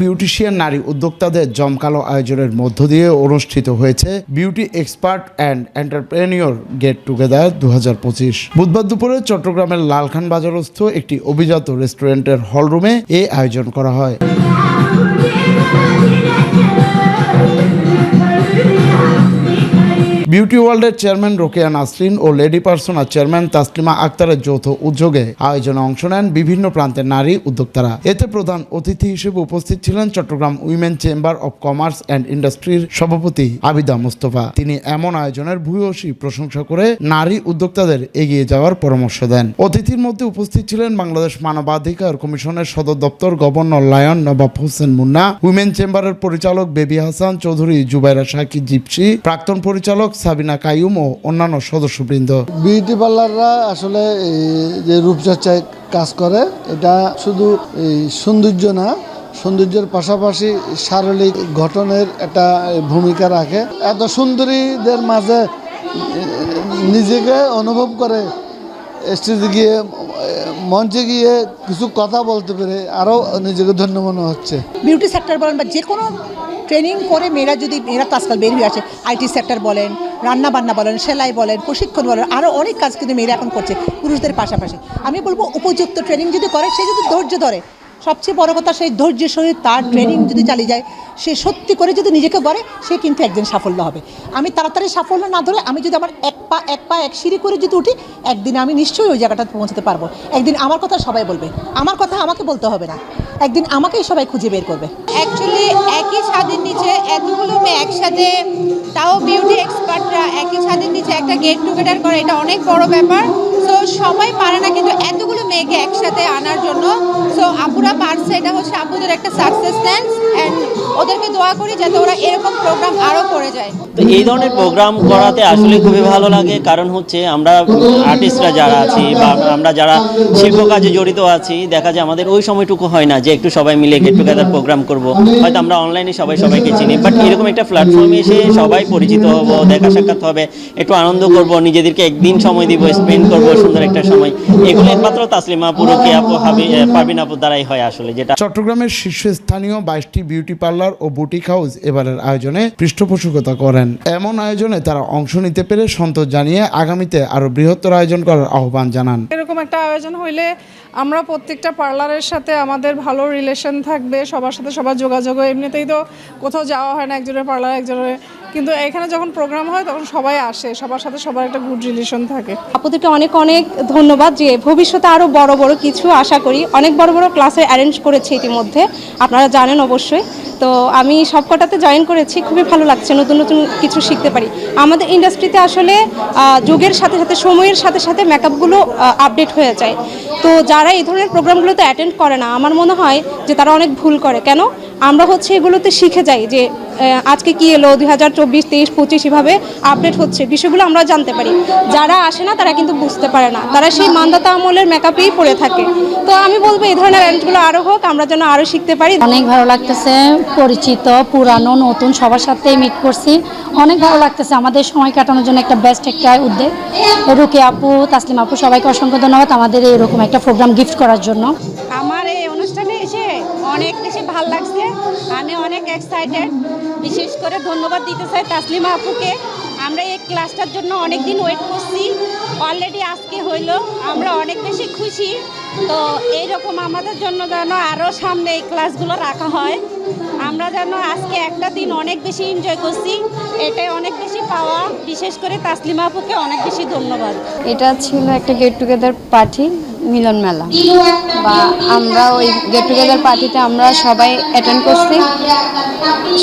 Beautician নারী উদ্যোক্তাদের জমকালো আয়োজনের মধ্য দিয়ে অনুষ্ঠিত হয়েছে beauty expert and entrepreneur get together দু হাজার পঁচিশ। বুধবার দুপুরে চট্টগ্রামের লালখান বাজারস্থ একটি অভিজাত রেস্টুরেন্টের হলরুমে এ আয়োজন করা হয়। বিউটি ওয়ার্ল্ডের চেয়ারম্যান রোকেয়া নাসরিন ও লেডি পার্সোনার চেয়ারম্যান তাসলিমা আক্তারের যৌথ উদ্যোগে আয়োজনে অংশ নেন বিভিন্ন প্রান্তের নারী উদ্যোক্তারা। এতে প্রধান অতিথি হিসেবে উপস্থিত ছিলেন Chattogram women chamber of commerce and ইন্ডাস্ট্রির সভাপতি আবিদা মুস্তফা। তিনি এমন আয়োজনের ভূয়সী প্রশংসা করে নারী উদ্যোক্তাদের এগিয়ে যাওয়ার পরামর্শ দেন। অতিথির মধ্যে উপস্থিত ছিলেন বাংলাদেশ মানবাধিকার কমিশনের সদর দপ্তর governor lion Nawab Hossain Munna women চেম্বারের পরিচালক বেবি হাসান চৌধুরী, জুবাইরা সাকি জিপসি, প্রাক্তন পরিচালক সাবিনা কায়ুম ও অন্যান্য সদস্যবৃন্দ। বিউটি পার্লাররা আসলে যে রূপচর্চায় কাজ করে, এটা শুধু সৌন্দর্য না, সৌন্দর্যের পাশাপাশি শারীরিক গঠনের একটা ভূমিকা রাখে। এত সুন্দরীদের মাঝে নিজেকে অনুভব করে স্টেজে গিয়ে মঞ্চে গিয়ে কিছু কথা বলতে পেরে আরও নিজেকে ধন্য মনে হচ্ছে। বিউটি সেক্টর বলেন বা যে কোনো ট্রেনিং করে মেয়েরা যদি, মেয়েরা তো আজকাল বেরিয়ে আছে আসে, আইটি সেক্টর বলেন রান্না বান্না বলেন, সেলাই বলেন, প্রশিক্ষণ বলেন, আরও অনেক কাজ কিন্তু মেয়েরা এখন করছে পুরুষদের পাশাপাশি। আমি বলব উপযুক্ত ট্রেনিং যদি করে, সে যদি ধৈর্য ধরে সবচেয়ে বড় কথা সেই ধৈর্যের সহিত তার ট্রেনিং যদি চালিয়ে যায়, সে সত্যি করে যদি নিজেকে গড়ে, সে কিন্তু একদিন সাফল্য হবে। আমি তাড়াতাড়ি সাফল্য না ধরে আমি যদি আমার এক পা এক পা, এক সিঁড়ি করে যদি উঠি, একদিন আমি নিশ্চয়ই ওই জায়গাটাতে পৌঁছতে পারব। একদিন আমার কথা সবাই বলবে। আমার কথা আমাকে বলতে হবে না। একদিন আমাকেই সবাই খুঁজে বের করবে। অ্যাকচুয়ালি একই ছাদের নিচে এতগুলো মেয়ে একসাথে, তাও বিউটি এক্সপার্টরা একই ছাদের নিচে একটা গেট টুগেদার করা, এটা অনেক বড় ব্যাপার। সো সবাই পারে না কিন্তু এতগুলো মেয়েকে একসাথে আনার জন্য। সো আপুরা পারছে, এটা হচ্ছে আপুদের একটা সাকসেস অ্যান্ড ওদেরকে দোয়া করি যাতে ওরা এরকম প্রোগ্রাম আরও করে যায়। তো এই ধরনের প্রোগ্রাম করাতে আসলে খুবই ভালো লাগে কারণ হচ্ছে আমরা আর্টিস্টরা যারা আছি বা আমরা যারা শিল্প কাজে জড়িত আছি দেখা যায় আমাদের ওই সময়টুকু হয় না যে একটু সবাই মিলে গেট টুগেদার প্রোগ্রাম করব। হয়তো আমরা অনলাইনে সবাই সবাইকে চিনি বাট এরকম একটা প্ল্যাটফর্মে এসে সবাই পরিচিত হব দেখা সাক্ষাৎ হবে একটু আনন্দ করব নিজেদেরকে একদিন সময় দিব স্পেন্ড করব সুন্দর একটা সময়। এগুলো একমাত্র তাসলিমা পুরো কে আপু হাবি পারবিন আপুর দ্বারাই হয় আসলে যেটা চট্টগ্রামের শীর্ষস্থানীয় বাইশটি বিউটি পার্লার ও বুটিক হাউস এবারের আয়োজনে পৃষ্ঠপোষকতা করেন এমন আয়োজনে তারা অংশ নিতে পেরে সন্তোষ জানিয়ে আগামীতে আরও বৃহত্তর আয়োজন করার আহ্বান জানান এরকম একটা আয়োজন হইলে আমরা প্রত্যেকটা পার্লারের সাথে আমাদের ভালো রিলেশন থাকবে, সবার সাথে সবার যোগাযোগ। এমনিতেই তো কোথাও যাওয়া হয় না, একজনের পার্লার, একজনের কিন্তু এখানে যখন প্রোগ্রাম হয়, তখন সবাই আসে, সবার সাথে সবার একটা গুড রিলেশন থাকে। আপুদেরকে অনেক অনেক ধন্যবাদ যে ভবিষ্যতে আরও বড় বড় কিছু আশা করি। অনেক বড় বড় ক্লাসে অ্যারেঞ্জ করেছে ইতিমধ্যে, আপনারা জানেন অবশ্যই। তো আমি সবকটাতে জয়েন করেছি, খুবই ভালো লাগছে, নতুন নতুন কিছু শিখতে পারি। আমাদের ইন্ডাস্ট্রিতে আসলে যুগের সাথে সাথে, সময়ের সাথে সাথে মেকআপগুলো আপডেট হয়ে যায়। তো যারা এই ধরনের প্রোগ্রামগুলোতে অ্যাটেন্ড করে না, আমার মনে হয় যে তারা অনেক ভুল করে। কেন? আমরা হচ্ছে এগুলোতে শিখে যাই যে আজকে কি এলো, দুই হাজার চব্বিশ, তেইশ, পঁচিশ, এভাবে আপডেট হচ্ছে। বিষয়গুলো আমরা জানতে পারি। যারা আসে না, তারা কিন্তু বুঝতে পারে না। তারা সেই মান্দাতা আমলের মেকআপেই পড়ে থাকে। তো আমি বলব, এই ধরনের অ্যারেঞ্জগুলো আরও হোক, আমরা যেন আরও শিখতে পারি। অনেক ভালো লাগতেছে, পরিচিত, পুরানো, নতুন, সবার সাথে মিট করছি। অনেক ভালো লাগতেছে আমাদের সময় কাটানোর জন্য একটা বেস্ট একটা উদ্যোগ রুকে আপু, তাসলিম আপু, সবাইকে অসংখ্য ধন্যবাদ। আমাদের এরকম একটা প্রোগ্রাম গিফট করার জন্য। আমার এই অনুষ্ঠানে এসে অনেক বেশি ভালো লাগছে। আমি অনেক এক্সাইটেড বিশেষ করে ধন্যবাদ দিতে চাই তাসলিমা আপুকে। আমরা এই ক্লাসটার জন্য অনেক দিন ওয়েট করছি। অলরেডি আজকে হইল। আমরা অনেক বেশি খুশি। তো এইরকম আমাদের জন্য যেন আরও সামনে এই ক্লাসগুলো রাখা হয়। আমরা যেন আজকে একটা দিন অনেক বেশি এনজয় করছি। এটাই অনেক বেশি পাওয়া। বিশেষ করে তাসলিমা আপুকে অনেক বেশি ধন্যবাদ। এটা ছিল একটা গেট টুগেদার পার্টি মিলন মেলা। বা আমরা ওই গেট টুগেদার পার্টিতে আমরা সবাই অ্যাটেন্ড করছি।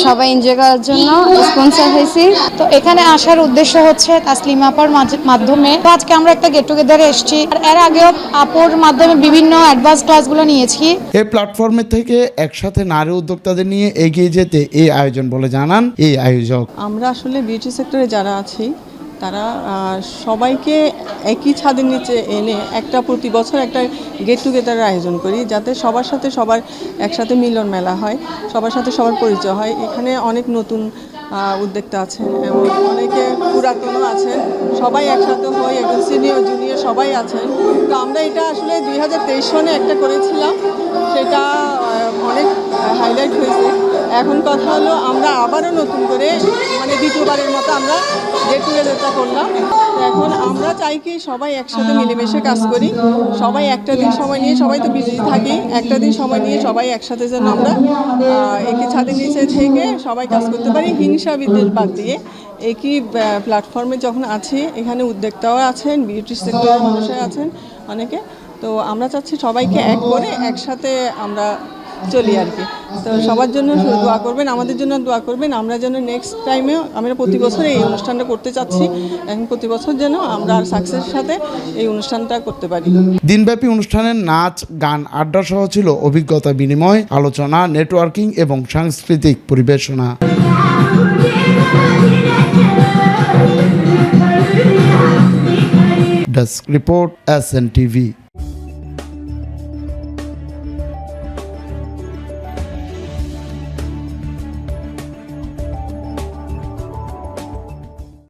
সবাই এনজয় করার জন্য স্পন্সর হয়েছি। তো এখানে আসার উদ্দেশ্য হচ্ছে তাসলিম আপার মাধ্যমে। তো আজকে আমরা একটা গেট টুগেদারে এসেছি। আর এর আগেও আপুর মাধ্যমে বিভিন্ন অ্যাডভান্স ক্লাসগুলো নিয়েছি। এই প্ল্যাটফর্মের থেকে একসাথে নারী উদ্যোক্তাদের নিয়ে এগিয়ে যেতে এই আয়োজন বলে জানান এই আয়োজক। আমরা আসলে বিউটি সেক্টরে যারা আছি, তারা সবাইকে একই ছাদের নিচে এনে একটা প্রতি বছর একটা গেট টুগেদারের আয়োজন করি, যাতে সবার সাথে সবার একসাথে মিলন মেলা হয়, সবার সাথে সবার পরিচয় হয়। এখানে অনেক নতুন উদ্যোক্তা আছে। এবং অনেকে পুরাতনও আছে সবাই একসাথে হই একদম সিনিয়র জুনিয়র সবাই আছেন। তো আমরা এটা আসলে দুই হাজার তেইশ সনে একটা করেছিলাম। সেটা অনেক হাইলাইট হয়েছে। এখন কথা হলো আমরা আবারও নতুন করে মানে দ্বিতীয়বারের মতো আমরা গেট টুগেদারটা করলাম। এখন আমরা চাই কি সবাই একসাথে মিলেমিশে কাজ করি। সবাই একটা দিন সময় নিয়ে সবাই তো বিজি থাকি, একটা দিন সময় নিয়ে সবাই একসাথে যেন আমরা একই ছাদের নিচে থেকে সবাই কাজ করতে পারি। হিংসা বিদ্বেষ বাদ দিয়ে একই প্ল্যাটফর্মে যখন আছি, এখানে উদ্যোক্তাও আছেন বিউটি সেক্টরের মানুষরা আছেন অনেকে। তো আমরা চাচ্ছি সবাইকে এক করে একসাথে আমরা চলি আর কি। তো সবার জন্য দোয়া করবেন, আমাদের জন্য দোয়া করবেন। আমরা যেন নেক্সট টাইমে আমরা প্রতি বছর এই অনুষ্ঠানটা করতে চাচ্ছি এখন প্রতি বছর যেন আমরা সাকসেসের সাথে এই অনুষ্ঠানটা করতে পারি। দিনব্যাপী অনুষ্ঠানের নাচ, গান, আড্ডা সহ ছিল অভিজ্ঞতা বিনিময়, আলোচনা নেটওয়ার্কিং এবং সাংস্কৃতিক পরিবেশনা। Desk report S N TV